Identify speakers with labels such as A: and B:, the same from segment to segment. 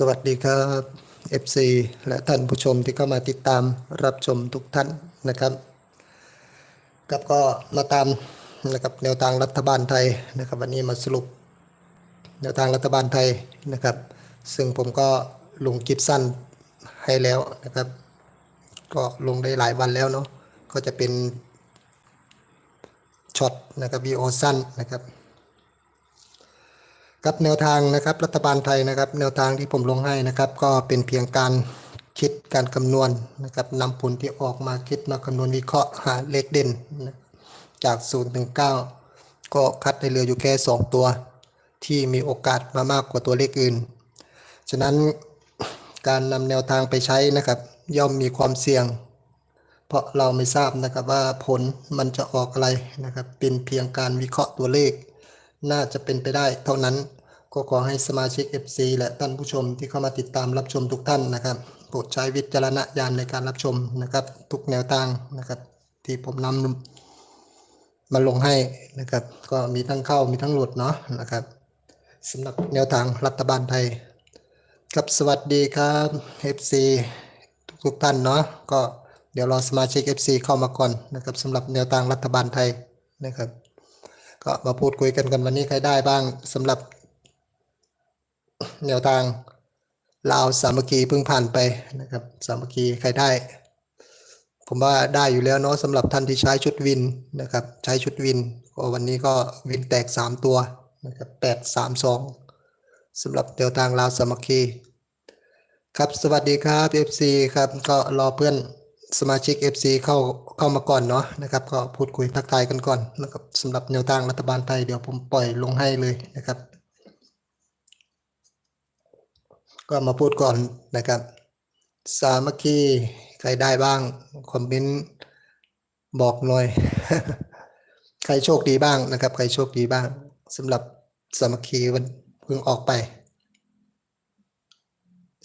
A: สวัสดีครับ FC และท่านผู้ชมที่เข้ามาติดตามรับชมทุกท่านนะครับกับก็มาตามนะครับแนวทางรัฐบาลไทยนะครับ วันนี้มาสรุป แนวทางรัฐบาลไทยนะครับ ซึ่งผมก็ลงคลิปสั้นให้แล้วนะครับ ก็ลงได้หลายวันแล้วเนาะก็จะเป็นช็อตนะครับวีโอสั้นนะครับ กับแนวทางนะครับรัฐบาลไทยนะครับ แนวทางที่ผมลงให้นะครับ ก็เป็นเพียงการคิดการคำนวณนะครับนำผลที่ออกมาคิดมาคำนวณวิเคราะห์หาเลขเด่นนะจาก0ถึง9ก็คัดให้เหลืออยู่แค่ 2 ตัว ที่มีโอกาสมามากกว่าตัวเลขอื่น ฉะนั้นการนำแนวทางไปใช้นะครับ ย่อมมีความเสี่ยง เพราะเราไม่ทราบนะครับว่าผลมันจะออกอะไรนะครับ เป็นเพียงการวิเคราะห์ตัวเลข น่าจะเป็นไปได้เท่านั้นก็ขอให้สมาชิก FC และท่านผู้ชมที่เข้ามาติดตามรับชมทุกท่านนะครับโปรดใช้วิจารณญาณในการรับชมนะครับ ทุกแนวทางนะครับ ที่ผมนำมาลงให้นะครับ ก็มีทั้งเข้ามีทั้งหลุดเนาะนะครับสำหรับแนวทางรัฐบาลไทยครับสวัสดีครับ FC ทุกท่านเนาะก็เดี๋ยวรอสมาชิก FC เข้ามาก่อนนะครับสำหรับแนวทางรัฐบาลไทยนะครับ ก็มาพูดคุยกันกันวันนี้ใครได้บ้างสำหรับแนวทางลาวสามัคคีเพิ่งผ่านไปนะครับ สามัคคีใครได้ ผมว่าได้อยู่แล้วเนาะสำหรับท่านที่ใช้ชุดวินนะครับ ใช้ชุดวินก็วันนี้ก็วินแตก 3 ตัวนะครับแปดสามสองสำหรับแนวทางลาวสามัคคี ครับสวัสดีครับ FC ครับก็รอเพื่อน สมาชิก FC เข้าเข้ามาก่อนเนาะนะครับ ก็พูดคุยทักทายกันก่อนนะครับสำหรับแนวทางรัฐบาลไทยเดี๋ยวผมปล่อยลงให้เลยนะครับ ก็มาพูดก่อนนะครับ สามัคคีใครได้บ้าง คอมเมนต์บอกหน่อย ใครโชคดีบ้างนะครับ ใครโชคดีบ้างสำหรับสามัคคีวันเพิ่งออกไป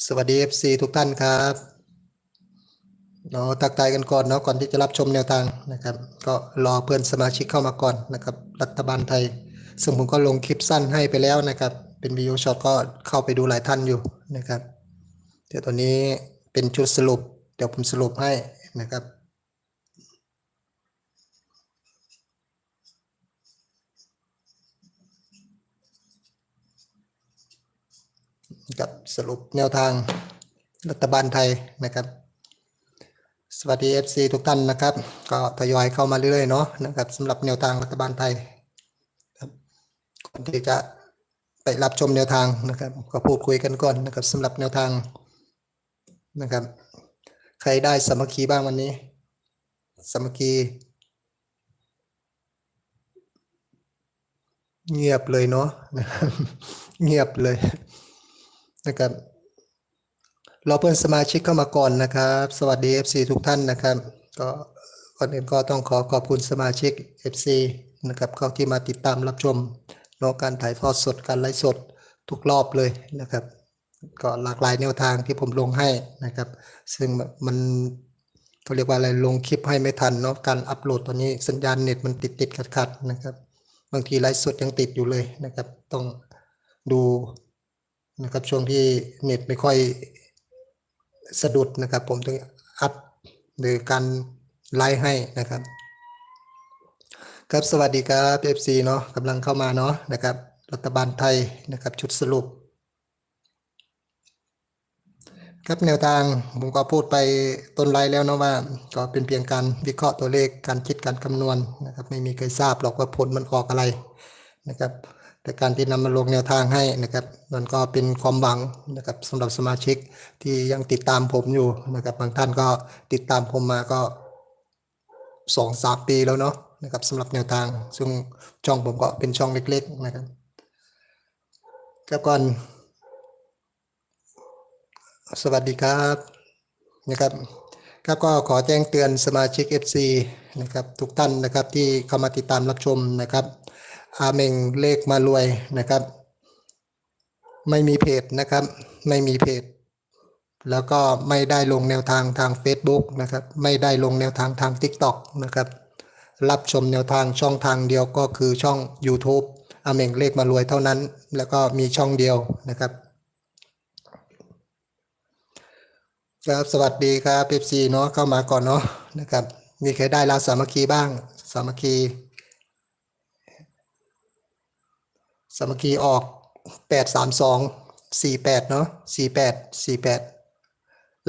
A: สวัสดี FC ทุกท่านครับ เนาะทักทายกันก่อนเนาะก่อนที่จะรับชมแนวทางนะครับ ก็รอเพื่อนสมาชิกเข้ามาก่อนนะครับ รัฐบาลไทย ซึ่งผมก็ลงคลิปสั้นให้ไปแล้วนะครับ เป็นวิดีโอช็อตก็เข้าไปดูหลายท่านอยู่นะครับเดี๋ยวตอนนี้เป็นชุดสรุป เดี๋ยวผมสรุปให้นะครับกับสรุปแนวทางรัฐบาลไทยนะครับ สวัสดี FC ทุกท่านนะครับ ก็ทยอยเข้ามาเรื่อยๆเนาะนะครับสำหรับแนวทางรัฐบาลไทยครับก่อนที่จะไปรับชมแนวทางนะครับ ก็พูดคุยกันก่อนนะครับสำหรับแนวทางนะครับ ใครได้สมัคคีบ้างวันนี้สมัคคีเงียบเลยเนาะเงียบเลยนะครับ รอเพื่อนสมาชิกเข้ามาก่อนนะครับ สวัสดี FC ทุกท่านนะครับ ก็ก่อนอื่นก็ต้องขอขอบคุณสมาชิก FC นะครับเข้าที่มาติดตามรับชมเนาะการถ่ายทอดสดการไลฟ์สดทุกรอบเลยนะครับ ก็หลากหลายแนวทางที่ผมลงให้นะครับ ซึ่งมันเขาเรียกว่าอะไรลงคลิปให้ไม่ทันเนาะการอัปโหลดตอนนี้สัญญาณเน็ตมันติดติดขัดขัดนะครับ บางทีไลฟ์สดยังติดอยู่เลยนะครับ ต้องดูนะครับช่วงที่เน็ตไม่ค่อย สะดุดนะครับ ผมถึงอัพหรือการไลฟ์ให้นะครับ ครับสวัสดีครับ FC เนาะกำลังเข้ามาเนาะนะครับ รัฐบาลไทยนะครับ ชุดสรุป ครับแนวทางผมก็พูดไปต้นไลฟ์แล้วเนาะว่า ก็เป็นเพียงการวิเคราะห์ตัวเลขการคิดการคำนวณนะครับ ไม่มีใครทราบหรอกว่าผลมันออกอะไรนะครับ แต่การที่นำมาลงแนวทางให้นะครับมันก็เป็นความหวังนะครับสำหรับสมาชิกที่ยังติดตามผมอยู่นะครับบางท่านก็ติดตามผมมาก็สองสามปีแล้วเนาะนะครับสำหรับแนวทาง ซึ่งช่องผมก็เป็นช่องเล็ก ๆ นะครับครับก่อนสวัสดีครับนะครับครับก็ขอแจ้งเตือนสมาชิก FC นะครับทุกท่านนะครับที่เข้ามาติดตามรับชมนะครับ อาเมงเลขมารวยนะครับ ไม่มีเพจนะครับ ไม่มีเพจ แล้วก็ไม่ได้ลงแนวทางทาง Facebook นะครับ ไม่ได้ลงแนวทางทาง TikTok นะครับ รับชมแนวทางช่องทางเดียวก็คือช่อง YouTube อาเมงเลขมารวยเท่านั้น แล้วก็มีช่องเดียวนะครับครับสวัสดีครับเอฟซีเนาะเข้ามาก่อนเนาะนะครับ มีใครได้ลาสามัคคีบ้าง สามัคคี สามัคคีออกแปดสามสองสี่แปดเนาะสี่แปดสี่แปด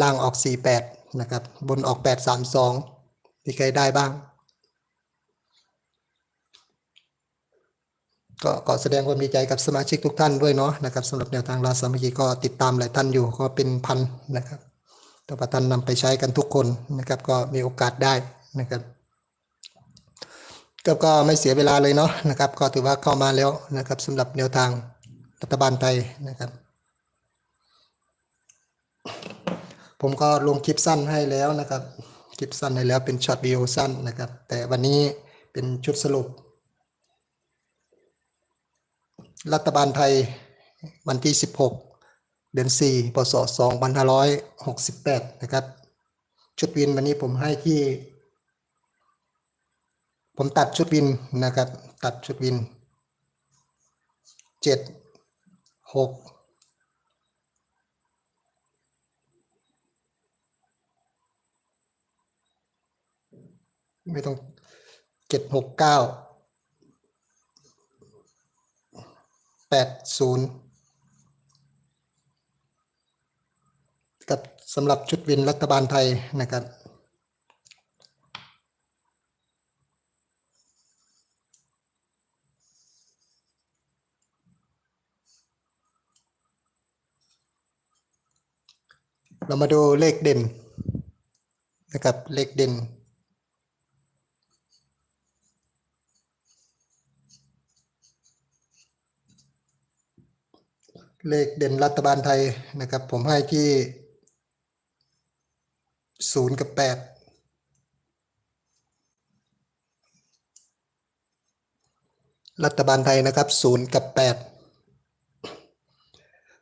A: ล่างออกสี่แปดนะครับ บนออกแปดสามสองมีใครได้บ้าง ก็ขอแสดงความดีใจกับสมาชิกทุกท่านด้วยเนาะนะครับสำหรับแนวทางลาสามัคคีก็ติดตามหลายท่านอยู่ก็เป็นพันนะครับแต่ว่าท่านนำไปใช้กันทุกคนนะครับ ก็มีโอกาสได้นะครับ ก็ก็ไม่เสียเวลาเลยเนาะนะครับ ก็ถือว่าเข้ามาแล้วนะครับสำหรับแนวทางรัฐบาลไทยนะครับ ผมก็ลงคลิปสั้นให้แล้วนะครับ คลิปสั้นให้แล้วเป็นช็อตวิดีโอสั้นนะครับ แต่วันนี้เป็นชุดสรุป รัฐบาลไทยวันที่ 16 เดือน 4 พศ 2568 นะครับ ชุดวินวันนี้ผมให้ที่ ผมตัดชุดวินนะครับ ตัดชุดวิน7 6ไม่ต้อง7 6 9แปดศูนย์กับสำหรับชุดวินรัฐบาลไทยนะครับ เรามาดูเลขเด่นนะครับเลขเด่น เลขเด่นรัฐบาลไทยนะครับ ผมให้ที่ศูนย์กับแปดรัฐบาลไทยนะครับศูนย์กับแปด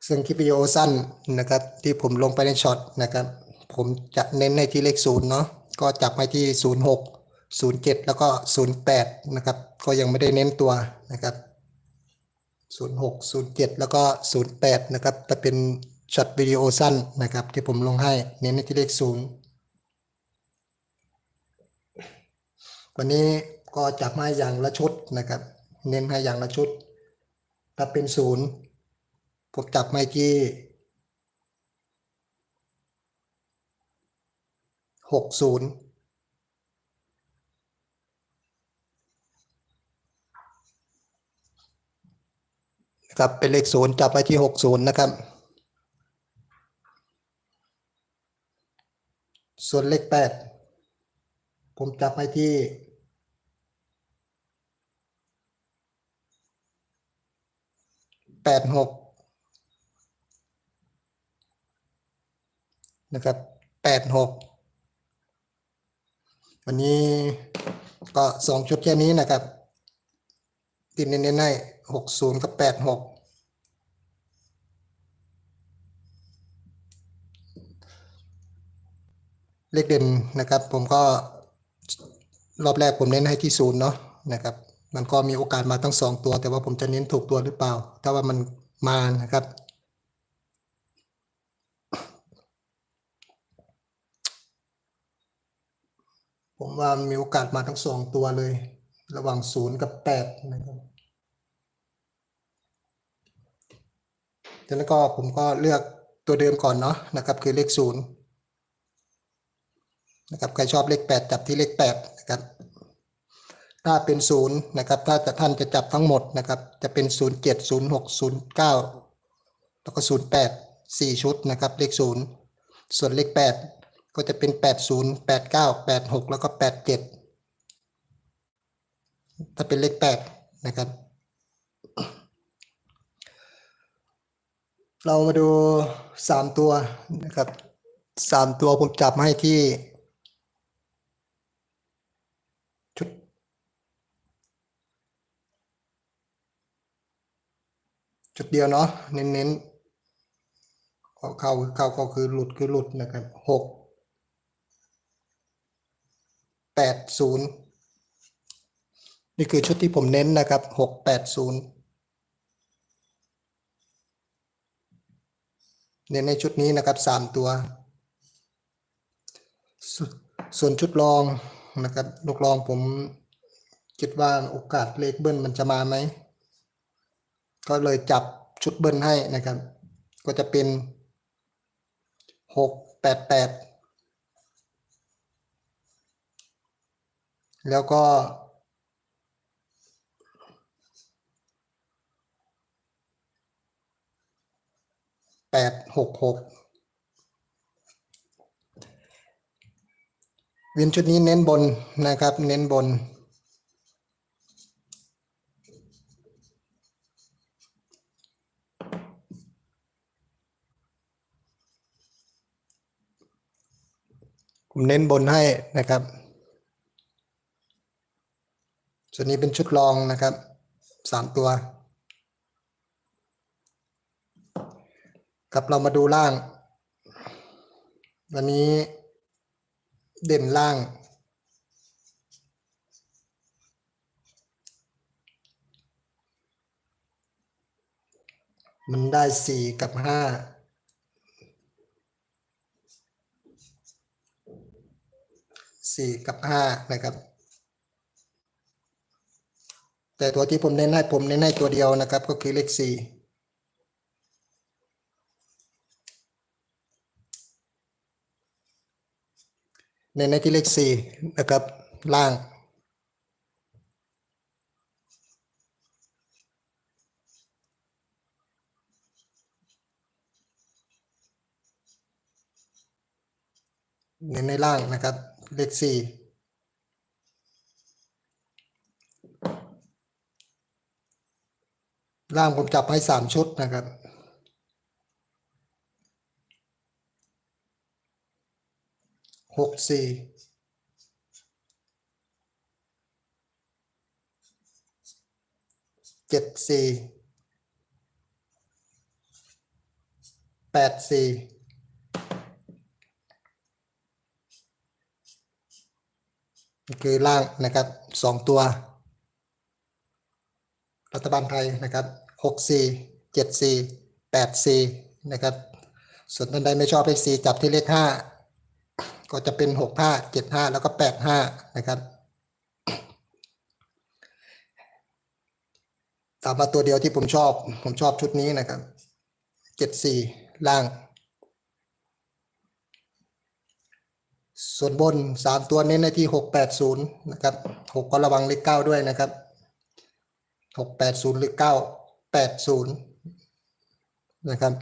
A: ซึ่งคลิปวิดีโอสั้นนะครับที่ผมลงไปในช็อตนะครับผมจะเน้นในที่เลขศูนย์เนาะก็จับให้ที่ศูนย์หกศูนย์เจ็ดแล้วก็ศูนย์แปดนะครับ ก็ยังไม่ได้เน้นตัวนะครับ 06 07 แล้วก็ 08 นะครับแต่เป็นช็อตวิดีโอสั้นนะครับ ที่ผมลงให้เน้นในที่เลข0วันนี้ก็จับมาอย่างละชุดนะครับ เน้นให้อย่างละชุดถ้าเป็นศูนย์ ผมจับมาที่หกศูนย์นะครับเป็นเลขศูนย์จับไปที่หกศูนย์นะครับ ส่วนเลขแปดผมจับไปที่แปดหก นะครับแปดหกวันนี้ก็สองชุดแค่นี้นะครับติดเน้นๆให้หกศูนย์กับแปดหกเลขเด่นนะครับ ผมก็รอบแรกผมเน้นให้ที่ศูนย์เนาะนะครับ มันก็มีโอกาสมาทั้งสองตัว แต่ว่าผมจะเน้นถูกตัวหรือเปล่า ถ้าว่ามันมานะครับ ผมว่ามีโอกาสมาทั้งสองตัวเลย ระหว่างศูนย์กับแปดนะครับจากนั้นก็ผมก็เลือกตัวเดิมก่อนเนาะนะครับ คือเลขศูนย์นะครับใครชอบเลขแปดจับที่เลขแปดนะครับถ้าเป็นศูนย์นะครับ ถ้าจะท่านจะจับทั้งหมดนะครับ จะเป็นศูนย์เจ็ดศูนย์หกศูนย์เก้าแล้วก็ศูนย์แปดสี่ชุดนะครับ เลขศูนย์ส่วนเลขแปด ก็จะเป็นแปดศูนย์แปดเก้าแปดหกแล้วก็แปดเจ็ดถ้าเป็นเลขแปดนะครับ เรามาดูสามตัวนะครับสามตัวผมจับมาให้ที่ ชุด จุดเดียวเนาะเน้นๆเข้าเข้าเข้าก็คือหลุดคือหลุดนะครับหก แปดศูนย์นี่คือชุดที่ผมเน้นนะครับหกแปดศูนย์เน้นในชุดนี้นะครับสามตัวสส่วนชุดรองนะครับลูกรองผมคิดว่าโอกาสเลขเบิ้ลมันจะมาไหม ก็เลยจับชุดเบิ้ลให้นะครับ ก็จะเป็นหกแปดแปด แล้วก็ แปดหกหกวินชุดนี้เน้นบนนะครับ เน้นบน ผมเน้นบนให้นะครับ ส่วนนี้เป็นชุดรองนะครับสามตัว ครับเรามาดูล่าง วันนี้เด่นล่าง มันได้สี่กับห้าสี่กับห้านะครับ แต่ตัวที่ผมเน้นให้ผมเน้นให้ตัวเดียวนะครับ ก็คือเลขสี่เน้นในที่เลขสี่นะครับล่างเน้นในล่างนะครับ เลขสี่ ล่างผมจับให้สามชุดนะครับ หกสี่เจ็ดสี่แปดสี่นี่คือล่างนะครับสองตัว รัฐบาลไทยนะครับ หกสี่เจ็ดสี่แปดสี่นะครับ ส่วนท่านใดไม่ชอบเลขสี่จับที่เลขห้าก็จะเป็นหกห้าเจ็ดห้าแล้วก็แปดห้านะครับตามมาตัวเดียวที่ผมชอบ ผมชอบชุดนี้นะครับเจ็ดสี่ล่าง ส่วนบนสามตัวเน้นในที่หกแปดศูนย์นะครับหกก็ระวังเลขเก้าด้วยนะครับหกแปดศูนย์หรือเก้าแปดศูนย์นะครับ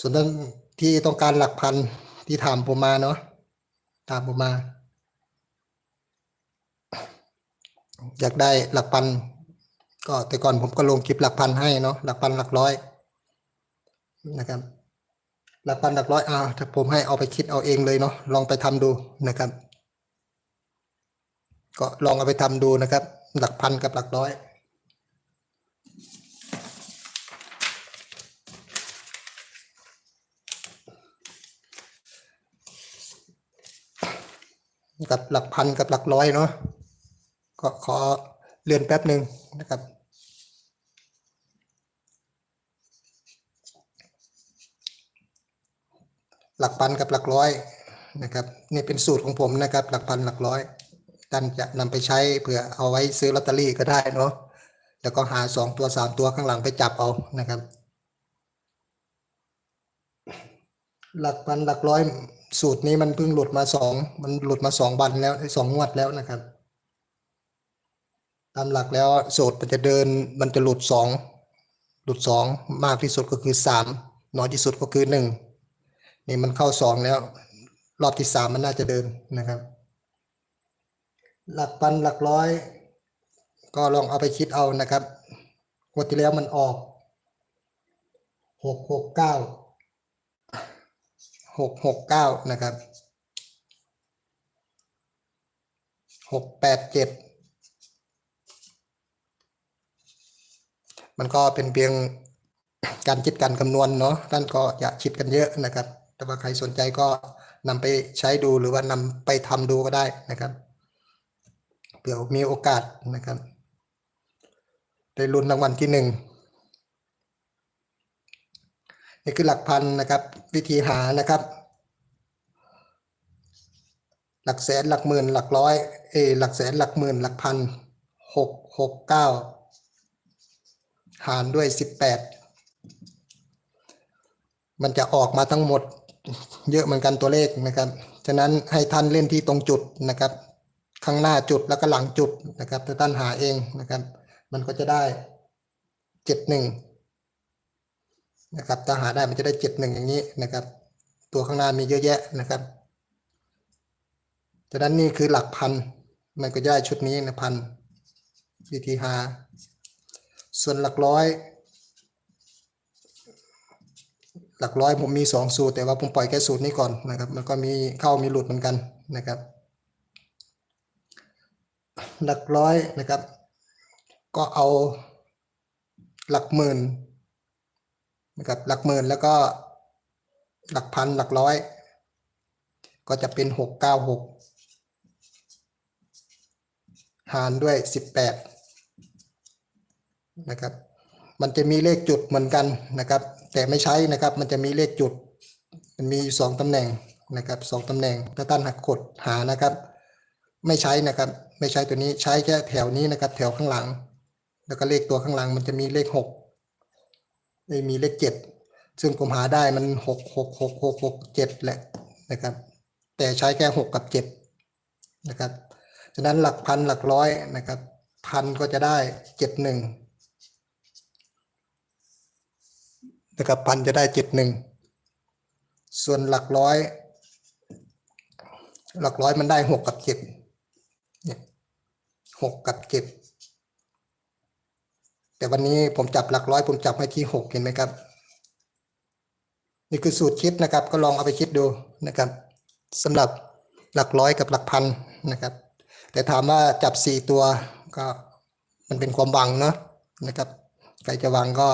A: ส่วนท่านที่ต้องการหลักพันที่ถามผมมาเนาะถามผมมา อยากได้หลักพัน ก็แต่ก่อนผมก็ลงคลิปหลักพันให้เนาะหลักพันหลักร้อยนะครับ หลักพันหลักร้อยอ่าถ้าผมให้เอาไปคิดเอาเองเลยเนาะลองไปทำดูนะครับ ก็ลองเอาไปทำดูนะครับ หลักพันกับหลักร้อย กับหลักพันกับหลักร้อยเนาะก็ขอเลื่อนแป๊บหนึ่งนะครับ หลักพันกับหลักร้อยนะครับนี่เป็นสูตรของผมนะครับ หลักพันหลักร้อยท่านจะนำไปใช้เผื่อเอาไว้ซื้อลอตเตอรี่ก็ได้เนาะแล้วก็หาสองตัวสามตัวข้างหลังไปจับเอานะครับ หลักพันหลักร้อย สูตรนี้มันเพิ่งหลุดมาสองมันหลุดมาสองวันแล้วสองงวดแล้วนะครับ ตามหลักแล้วสูตรมันจะเดินมันจะหลุดสองหลุดสองมากที่สุดก็คือสามน้อยที่สุดก็คือหนึ่งนี่มันเข้าสองแล้ว รอบที่สามมันน่าจะเดินนะครับ หลักพันหลักร้อย ก็ลองเอาไปคิดเอานะครับงวดที่แล้วมันออกหกหกเก้า หกหกเก้านะครับหกแปดเจ็ดมันก็เป็นเพียงการคิดการคำนวณเนาะท่านก็อย่าคิดกันเยอะนะครับ แต่ว่าใครสนใจก็นำไปใช้ดูหรือว่านำไปทำดูก็ได้นะครับเผื่อมีโอกาสนะครับ ได้ลุ้นรางวัลที่หนึ่ง นี่คือหลักพันนะครับ วิธีหานะครับ หลักแสนหลักหมื่นหลักร้อยเออหลักแสนหลักหมื่นหลักพันหกหกเก้าหารด้วยสิบแปดมันจะออกมาทั้งหมดเยอะเหมือนกันตัวเลขนะครับ ฉะนั้นให้ท่านเล่นที่ตรงจุดนะครับ ข้างหน้าจุดแล้วก็หลังจุดนะครับถ้าท่านหาเองนะครับ มันก็จะได้เจ็ดหนึ่ง นะครับถ้าหาได้มันจะได้เจ็ดหนึ่งอย่างนี้นะครับ ตัวข้างหน้ามีเยอะแยะนะครับฉะนั้นนี่คือหลักพันมันก็จะได้ชุดนี้นะพันวิธีหา ส่วนหลักร้อย หลักร้อยผมมีสองสูตร แต่ว่าผมปล่อยแค่สูตรนี้ก่อนนะครับ มันก็มีเข้ามีหลุดเหมือนกันนะครับ หลักร้อยนะครับ ก็เอาหลักหมื่น นะครับหลักหมื่นแล้วก็หลักพันหลักร้อย ก็จะเป็นหกเก้าหกหารด้วยสิบแปดนะครับ มันจะมีเลขจุดเหมือนกันนะครับ แต่ไม่ใช้นะครับ มันจะมีเลขจุด มันมีสองตำแหน่งนะครับสองตำแหน่งถ้าท่านหักกดหานะครับ ไม่ใช้นะครับ ไม่ใช้ตัวนี้ใช้แค่แถวนี้นะครับ แถวข้างหลัง แล้วก็เลขตัวข้างหลังมันจะมีเลขหก ไม่มีเลขเจ็ดซึ่งผมหาได้มันหกหกหกหกหกเจ็ดแหละนะครับ แต่ใช้แค่หกกับเจ็ดนะครับฉะนั้นหลักพันหลักร้อยนะครับ พันก็จะได้เจ็ดหนึ่งนะครับพันจะได้เจ็ดหนึ่งส่วนหลักร้อย หลักร้อยมันได้หกกับเจ็ดเนี่ยหกกับเจ็ด แต่วันนี้ผมจับหลักร้อย ผมจับให้ที่หกเห็นไหมครับ นี่คือสูตรคิดนะครับ ก็ลองเอาไปคิดดูนะครับสำหรับหลักร้อยกับหลักพันนะครับ แต่ถามว่าจับสี่ตัวก็มันเป็นความหวังเนาะนะครับใครจะหวังก็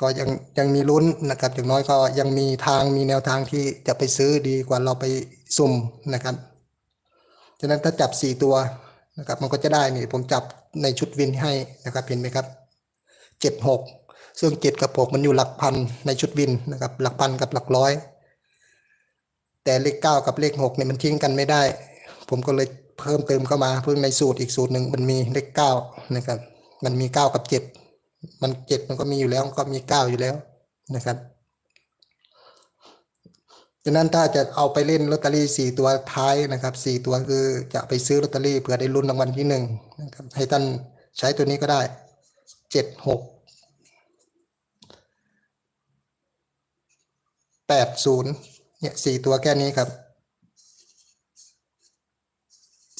A: ก็ยังยังมีลุ้นนะครับ อย่างน้อยก็ยังมีทางมีแนวทางที่จะไปซื้อดีกว่าเราไปสุ่มนะครับฉะนั้นถ้าจับสี่ตัว นะครับ มันก็จะได้นี่ผมจับในชุดวินให้นะครับเห็นไหมครับเจ็ดหกซึ่งเจ็ดกับหกมันอยู่หลักพันในชุดวินนะครับหลักพันกับหลักร้อย แต่เลขเก้ากับเลขหกเนี่ยมันทิ้งกันไม่ได้ ผมก็เลยเพิ่มเติมเข้ามาเพิ่งในสูตรอีกสูตรหนึ่งมันมีเลขเก้านะครับมันมีเก้ากับเจ็ดมันเจ็ดมันก็มีอยู่แล้วก็มีเก้าอยู่แล้วนะครับ ดังนั้นถ้าจะเอาไปเล่นลอตเตอรี่สี่ตัวท้ายนะครับสี่ตัวคือจะไปซื้อลอตเตอรี่เผื่อได้ลุ้นรางวัลที่หนึ่งนะครับให้ท่านใช้ตัวนี้ก็ได้เจ็ดหกแปดศูนย์เนี่ยสี่ตัวแค่นี้ครับ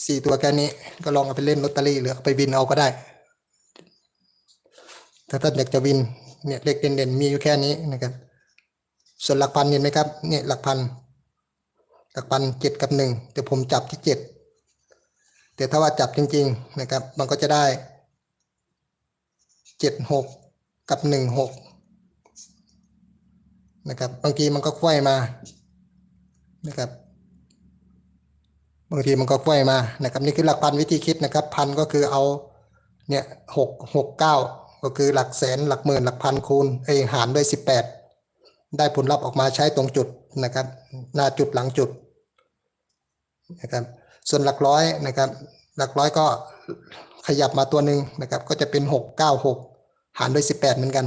A: สี่ตัวแค่นี้ก็ลองเอาไปเล่นลอตเตอรี่หรือไปบินเอาก็ได้ ถ้าท่านอยากจะวินเนี่ยเลขเด่นๆมีอยู่แค่นี้นะครับ ส่วนหลักพันเห็นไหมครับเนี่ยหลักพันหลักพันเจ็ดกับหนึ่งแต่ผมจับที่เจ็ดแต่ถ้าว่าจับจริง ๆนะครับ มันก็จะได้เจ็ดหกกับหนึ่งหกนะครับบางทีมันก็ควยมานะครับบางทีมันก็ควยมานะครับนี่คือหลักพันวิธีคิดนะครับ พันก็คือเอาเนี่ยหกหกเก้าก็คือหลักแสนหลักหมื่นหลักพันคูณเอหารด้วยสิบแปด ได้ผลลัพธ์ออกมาใช้ตรงจุดนะครับ หน้าจุดหลังจุดนะครับ ส่วนหลักร้อยนะครับ หลักร้อยก็ขยับมาตัวหนึ่งนะครับ ก็จะเป็นหกเก้าหกหารด้วยสิบแปดเหมือนกัน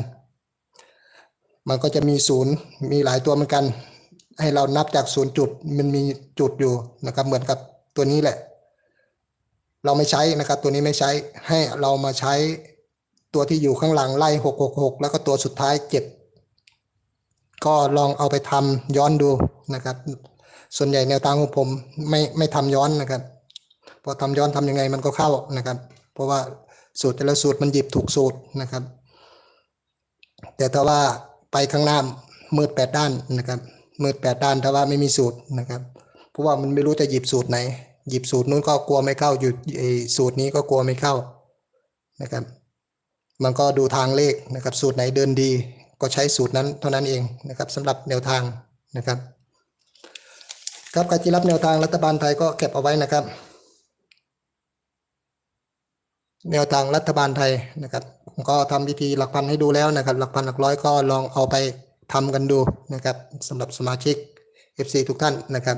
A: มันก็จะมีศูนย์มีหลายตัวเหมือนกัน ให้เรานับจากศูนย์จุดมันมีจุดอยู่นะครับ เหมือนกับตัวนี้แหละ เราไม่ใช้นะครับ ตัวนี้ไม่ใช้ให้เรามาใช้ตัวที่อยู่ข้างหลังไล่หกหกหกแล้วก็ตัวสุดท้ายเจ็ด ก็ลองเอาไปทำย้อนดูนะครับ ส่วนใหญ่แนวทางของผมไม่ไม่ทำย้อนนะครับพอทำย้อนทำยังไงมันก็เข้านะครับ เพราะว่าสูตรแต่ละสูตรมันหยิบถูกสูตรนะครับ แต่ถ้าว่าไปข้างหน้ามืดแปดด้านนะครับมืดแปดด้านถ้าว่าไม่มีสูตรนะครับ เพราะว่ามันไม่รู้จะหยิบสูตรไหน หยิบสูตรนู้นก็กลัวไม่เข้าอยู่ไอ้สูตรนี้ก็กลัวไม่เข้านะครับ มันก็ดูทางเลขนะครับ สูตรไหนเดินดี ก็ใช้สูตรนั้นเท่านั้นเองนะครับสำหรับแนวทางนะครับ ครับการที่รับแนวทางรัฐบาลไทยก็เก็บเอาไว้นะครับ แนวทางรัฐบาลไทยนะครับผมก็ทำวิธีหลักพันให้ดูแล้วนะครับ หลักพันหลักร้อยก็ลองเอาไปทำกันดูนะครับสำหรับสมาชิก FC ทุกท่านนะครับ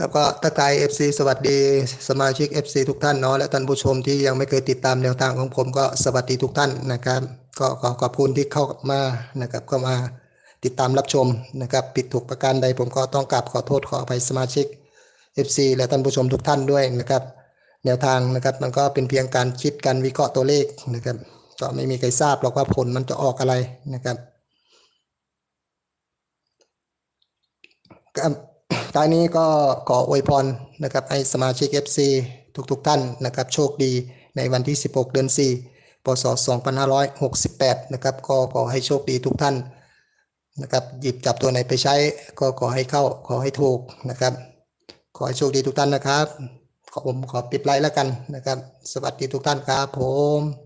A: ครับก็ทักทาย FC สวัสดีสมาชิก FC ทุกท่านเนาะและท่านผู้ชมที่ยังไม่เคยติดตามแนวทางของผมก็สวัสดีทุกท่านนะครับ ก็ขอขอบคุณที่เข้ามานะครับก็มาติดตามรับชมนะครับผิดถูกประการใดผมก็ต้องกราบขอโทษขออภัยสมาชิก FC และท่านผู้ชมทุกท่านด้วยนะครับ แนวทางนะครับมันก็เป็นเพียงการคิดการวิเคราะห์ตัวเลขนะครับก็ไม่มีใครทราบหรอกว่าผลมันจะออกอะไรนะครับครับ ท้ายนี้ก็ขออวยพรนะครับให้สมาชิก FC ทุกๆทท่านนะครับโชคดีในวันที่ 16 เดือน 4 พศ 2568 นะครับก็ขอให้โชคดีทุกท่านนะครับหยิบจับตัวไหนไปใช้ก็ขอให้เข้าขอให้ถูกนะครับ ขอให้โชคดีทุกท่านนะครับ ขอผมขอปิดไลน์แล้วกันนะครับ สวัสดีทุกท่านครับผม